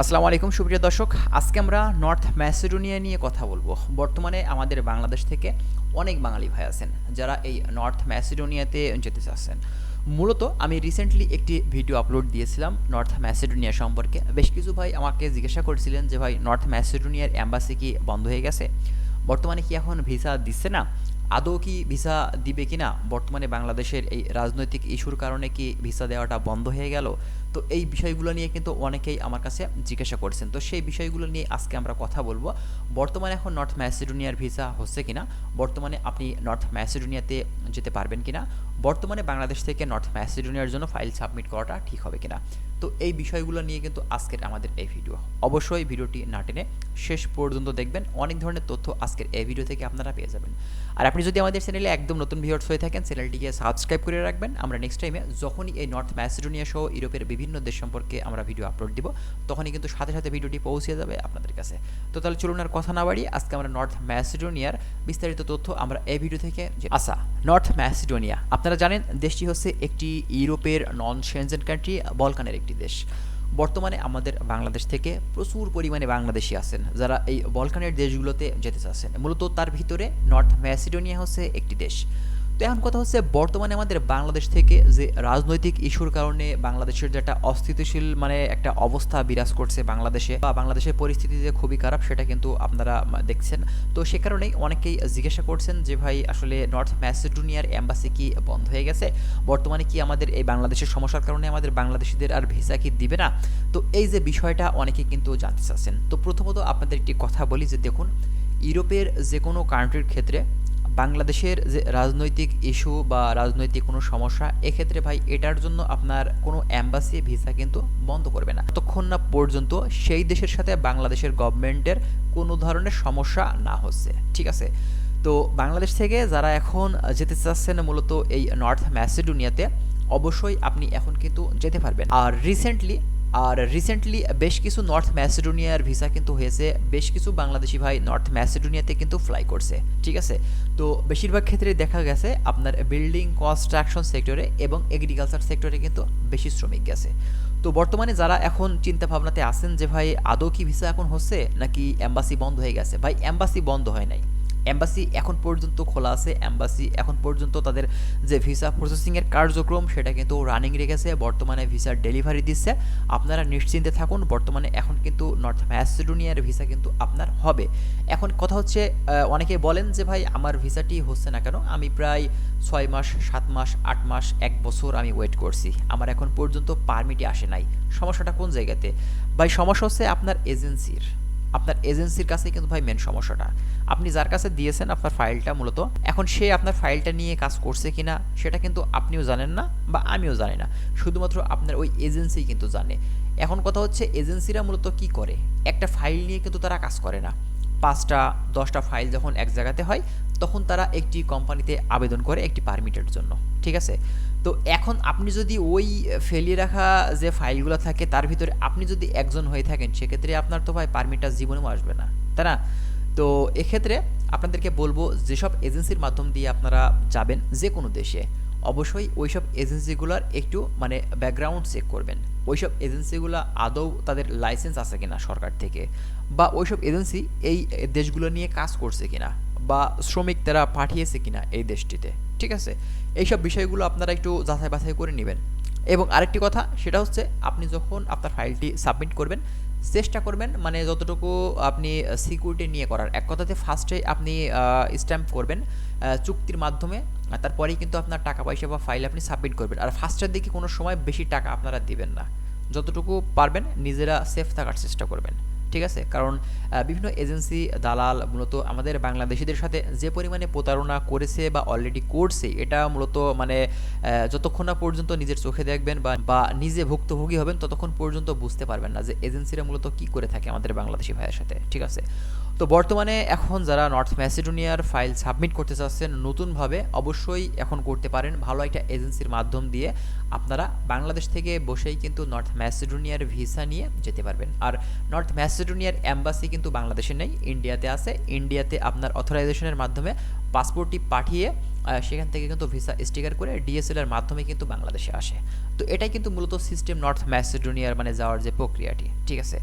আসসালামু আলাইকুম, সুপ্রিয় দর্শক। আজকে আমরা নর্থ ম্যাসেডোনিয়া নিয়ে কথা বলব। বর্তমানে আমাদের বাংলাদেশ থেকে অনেক বাঙালি ভাই আছেন যারা এই নর্থ ম্যাসেডোনিয়াতে যেতে চাচ্ছেন। মূলত আমি রিসেন্টলি একটি ভিডিও আপলোড দিয়েছিলাম নর্থ ম্যাসেডোনিয়া সম্পর্কে। বেশ কিছু ভাই আমাকে জিজ্ঞাসা করেছিলেন যে, ভাই, নর্থ ম্যাসেডোনিয়ার অ্যাম্বাসি কি বন্ধ হয়ে গেছে? বর্তমানে কি এখন ভিসা দিচ্ছে না? আদৌ কি ভিসা দিবে কি না বর্তমানে বাংলাদেশের এই রাজনৈতিক ইস্যুর কারণে কি ভিসা দেওয়াটা বন্ধ হয়ে গেল? তো এই বিষয়গুলো নিয়ে কিন্তু অনেকেই আমার কাছে জিজ্ঞাসা করছেন। তো সেই বিষয়গুলো নিয়ে আজকে আমরা কথা বলব। বর্তমানে এখন নর্থ ম্যাসিডোনিয়ার ভিসা হচ্ছে কিনা? বর্তমানে আপনি নর্থ ম্যাসিডোনিয়াতে যেতে পারবেন কিনা? বর্তমানে বাংলাদেশ থেকে নর্থ ম্যাসিডোনিয়ার জন্য ফাইল সাবমিট করাটা ঠিক হবে কিনা? তো এই বিষয়গুলো নিয়ে কিন্তু আজকের আমাদের এই ভিডিও। অবশ্যই ভিডিওটি না টেনে শেষ পর্যন্ত দেখবেন। অনেক ধরনের তথ্য আজকের এই ভিডিও থেকে আপনারা পেয়ে যাবেন। আর আপনি যদি আমাদের চ্যানেলে একদম নতুন ভিউয়ার্স হয়ে থাকেন, চ্যানেলটিকে সাবস্ক্রাইব করে রাখবেন। আমরা নেক্সট টাইমে যখনই এই নর্থ ম্যাসিডোনিয়া সহ ইউরোপের বিভিন্ন দেশ সম্পর্কে আমরা ভিডিও আপলোড দিব। তখনই কিন্তু সাথে সাথে ভিডিওটি পৌঁছে যাবে আপনাদের কাছে। তো তাহলে চলুন আর কথা না বাড়িয়ে আজকে আমরা নর্থ ম্যাসিডোনিয়ার বিস্তারিত তথ্য আমরা এই ভিডিও থেকে আচ্ছা নর্থ ম্যাসিডোনিয়া আপনারা জানেন, দেশটি হচ্ছে একটি ইউরোপের নন সেনজেন কান্ট্রি বলকানের একটি দেশ। বর্তমানে আমাদের বাংলাদেশ থেকে প্রচুর পরিমাণে বাংলাদেশি আছেন, যারা এই বলকানের দেশগুলোতে যেতে চাচ্ছেন। মূলত তার ভিতরে নর্থ ম্যাসিডোনিয়া হচ্ছে একটি দেশ। তো এখন কথা হচ্ছে বর্তমানে আমাদের বাংলাদেশ থেকে যে রাজনৈতিক ইস্যুর কারণে বাংলাদেশের যে একটা অস্থিতিশীল মানে একটা অবস্থা বিরাজ করছে বাংলাদেশে বা বাংলাদেশের পরিস্থিতি যে খুবই খারাপ সেটা কিন্তু আপনারা দেখছেন। তো সে কারণেই অনেকেই জিজ্ঞাসা করছেন যে ভাই আসলে নর্থ ম্যাসিডোনিয়ার অ্যাম্বাসি কি বন্ধ হয়ে গেছে? বর্তমানে কি আমাদের এই বাংলাদেশের সমস্যার কারণে আমাদের বাংলাদেশিদের আর ভিসা কি দিবে না? তো এই যে বিষয়টা অনেকে কিন্তু জানতে চাচ্ছেন। তো প্রথমত আপনাদের একটি কথা বলি যে দেখুন, ইউরোপের যে কোনো কান্ট্রির ক্ষেত্রে বাংলাদেশের যে রাজনৈতিক ইস্যু বা রাজনৈতিক কোনো সমস্যা, এক্ষেত্রে ভাই এটার জন্য আপনার কোনো অ্যাম্বাসি ভিসা কিন্তু বন্ধ করবে না। ততক্ষণ না পর্যন্ত সেই দেশের সাথে বাংলাদেশের গভর্নমেন্টের কোনো ধরনের সমস্যা না হচ্ছে, ঠিক আছে? তো বাংলাদেশ থেকে যারা এখন যেতে চাচ্ছেন মূলত এই নর্থ ম্যাসিডোনিয়াতে, অবশ্যই আপনি এখন কিন্তু যেতে পারবেন। আর রিসেন্টলি আর রিসেন্টলি বেশ কিছু নর্থ ম্যাসিডোনিয়ার ভিসা কিন্তু হয়েছে। বেশ কিছু বাংলাদেশি ভাই নর্থ ম্যাসিডোনিয়াতে কিন্তু ফ্লাই করছে, ঠিক আছে? তো বেশিরভাগ ক্ষেত্রে দেখা গেছে আপনার বিল্ডিং কনস্ট্রাকশন সেক্টরে এবং এগ্রিকালচার সেক্টরে কিন্তু বেশি শ্রমিক গেছে। তো বর্তমানে যারা এখন চিন্তা ভাবনাতে আছেন যে, ভাই, আদৌ কি ভিসা এখন হচ্ছে নাকি অ্যাম্বাসি বন্ধ হয়ে গেছে? ভাই অ্যাম্বাসি বন্ধ হয় নাই। অ্যাম্বাসি এখন পর্যন্ত খোলা আছে। অ্যাম্বাসি এখন পর্যন্ত তাদের যে ভিসা প্রসেসিংয়ের কার্যক্রম, সেটা কিন্তু রানিং রেখেছে। বর্তমানে ভিসার ডেলিভারি দিচ্ছে। আপনারা নিশ্চিন্তে থাকুন। বর্তমানে এখন কিন্তু নর্থ ম্যাসিডোনিয়ার ভিসা কিন্তু আপনার হবে। এখন কথা হচ্ছে অনেকে বলেন যে, ভাই, আমার ভিসাটি হচ্ছে না কেন? আমি প্রায় ছয় মাস, সাত মাস, আট মাস, এক বছর আমি ওয়েট করছি। আমার এখন পর্যন্ত পারমিটই আসে নাই। সমস্যাটা কোন জায়গাতে? ভাই, সমস্যা হচ্ছে আপনার এজেন্সির আপনার এজেন্সির কাছে কিন্তু ভাই মেন সমস্যাটা। আপনি যার কাছে দিয়েছেন আপনার ফাইলটা মূলত, এখন সে আপনার ফাইলটা নিয়ে কাজ করছে কি না সেটা কিন্তু আপনিও জানেন না বা আমিও জানি না। শুধুমাত্র আপনার ওই এজেন্সি কিন্তু জানে। এখন কথা হচ্ছে এজেন্সিরা মূলত কি করে? একটা ফাইল নিয়ে কিন্তু তারা কাজ করে না। পাঁচটা, দশটা ফাইল যখন এক জায়গাতে হয়, তখন তারা একটি কোম্পানিতে আবেদন করে একটি পারমিটের জন্য, ঠিক আছে? তো এখন আপনি যদি ওই ফেলিয়ে রাখা যে ফাইলগুলো থাকে, তার ভিতরে আপনি যদি একজন হয়ে থাকেন, সেক্ষেত্রে আপনার তো ভাই পারমিটটা জীবনেও আসবে না, তাই না? তো এক্ষেত্রে আপনাদেরকে বলব, যেসব এজেন্সির মাধ্যম দিয়ে আপনারা যাবেন যে কোনো দেশে অবশ্যই ওইসব এজেন্সিগুলোর একটু মানে ব্যাকগ্রাউন্ড চেক করবেন। ওইসব এজেন্সিগুলো আদৌ তাদের লাইসেন্স আছে কিনা সরকার থেকে? বা ওইসব এজেন্সি এই দেশগুলো নিয়ে কাজ করছে কিনা? বা শ্রমিক তারা পাঠিয়েছে কিনা এই দেশটিতে? ঠিক আছে? এইসব বিষয়গুলো আপনারা একটু যাচাই বাছাই করে নেবেন। এবং আরেকটি কথা, সেটা হচ্ছে আপনি যখন আপনার ফাইলটি সাবমিট করবেন চেষ্টা করবেন মানে যতটুকু আপনি সিকিউরিটি নিয়ে করার। এক কথাতে ফার্স্টে আপনি স্ট্যাম্প করবেন চুক্তির মাধ্যমে তারপরেই কিন্তু আপনার টাকা পয়সা বা ফাইল আপনি সাবমিট করবেন। আর ফার্স্টের দিকে কোনো সময় বেশি টাকা আপনারা দিবেন না। যতটুকু পারবেন, নিজেরা সেফ থাকার চেষ্টা করবেন। ঠিক আছে? কারণ বিভিন্ন এজেন্সি, দালাল মূলত আমাদের বাংলাদেশিদের সাথে যে পরিমাণে প্রতারণা করেছে বা অলরেডি করছে, এটা মূলত মানে যতক্ষণ না পর্যন্ত নিজের চোখে দেখবেন বা বা নিজে ভুক্তভোগী হবেন, ততক্ষণ পর্যন্ত বুঝতে পারবেন না যে এজেন্সিরা মূলত কি করে থাকে আমাদের বাংলাদেশি ভাইয়ের সাথে, ঠিক আছে? তো বর্তমানে এখন যারা নর্থ ম্যাসিডোনিয়ার ফাইল সাবমিট করতে চাচ্ছেন, নতুনভাবে অবশ্যই এখন করতে পারেন। ভালো একটা এজেন্সির মাধ্যম দিয়ে আপনারা বাংলাদেশ থেকে বসেই কিন্তু নর্থ ম্যাসিডোনিয়ার ভিসা নিয়ে যেতে পারবেন। আর নর্থ ম্যাসিডোনিয়ার অ্যাম্বাসি কিন্তু বাংলাদেশে নেই ইন্ডিয়াতে আছে। ইন্ডিয়াতে আপনার অথরাইজেশনের মাধ্যমে পাসপোর্টটি পাঠিয়ে সেখান থেকে কিন্তু ভিসা স্টিকার করে ডিএসএল এর মাধ্যমে কিন্তু বাংলাদেশে আসে। তো এটাই কিন্তু মূলত সিস্টেম নর্থ ম্যাসিডোনিয়ার মানে যাওয়ার যে প্রক্রিয়াটি। ঠিক আছে?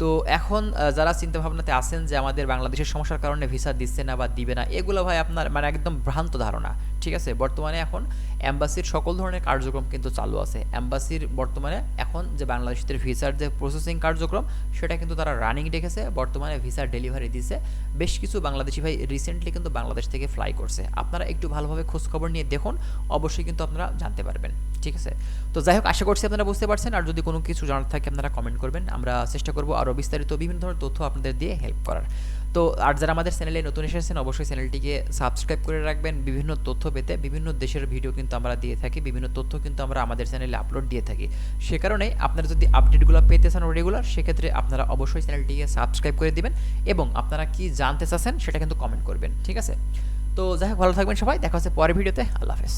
তো এখন যারা চিন্তা ভাবনাতে আছেন যে আমাদের বাংলাদেশের সমস্যার কারণে ভিসা দিচ্ছে না বা দিবে না, এগুলো ভাই আপনার মানে একদম ভ্রান্ত ধারণা। ঠিক আছে, বর্তমানে এখন অ্যাম্বাসির সকল ধরনের কার্যক্রম কিন্তু চালু আছে। অ্যাম্বাসির বর্তমানে এখন যে বাংলাদেশের ভিসার যে প্রসেসিং কার্যক্রম, সেটা কিন্তু তারা রানিং রেখেছে। বর্তমানে ভিসার ডেলিভারি দিছে। বেশ কিছু বাংলাদেশি ভাই রিসেন্টলি কিন্তু বাংলাদেশ থেকে ফ্লাই করছে। আপনারা একটু ভালোভাবে খোঁজখবর নিয়ে দেখুন, অবশ্যই কিন্তু আপনারা জানতে পারবেন, ঠিক আছে? তো যাই হোক, আশা করছি আপনারা বুঝতে পারছেন। আর যদি কোনো কিছু জানার থাকে, আপনারা কমেন্ট করবেন। আমরা চেষ্টা করব আরও বিস্তারিত বিভিন্ন ধরনের তথ্য আপনাদের দিয়ে হেল্প করার। তো আর যারা আমাদের চ্যানেলে নতুন এসেছেন, অবশ্যই চ্যানেলটিকে সাবস্ক্রাইব করে রাখবেন। বিভিন্ন তথ্য পেতে বিভিন্ন দেশের ভিডিও কিন্তু আমরা দিয়ে থাকি, বিভিন্ন তথ্য কিন্তু আমরা আমাদের চ্যানেলে আপলোড দিয়ে থাকি। সে কারণে আপনারা যদি আপডেটগুলো পেতে চান রেগুলার সেক্ষেত্রে আপনারা অবশ্যই চ্যানেলটিকে সাবস্ক্রাইব করে দিবেন এবং আপনারা কি জানতে চাচ্ছেন সেটা কিন্তু কমেন্ট করবেন, ঠিক আছে? তো যাই হোক, ভালো থাকবেন সবাই, দেখা হচ্ছে পরের ভিডিওতে, আল্লাহ হাফেজ।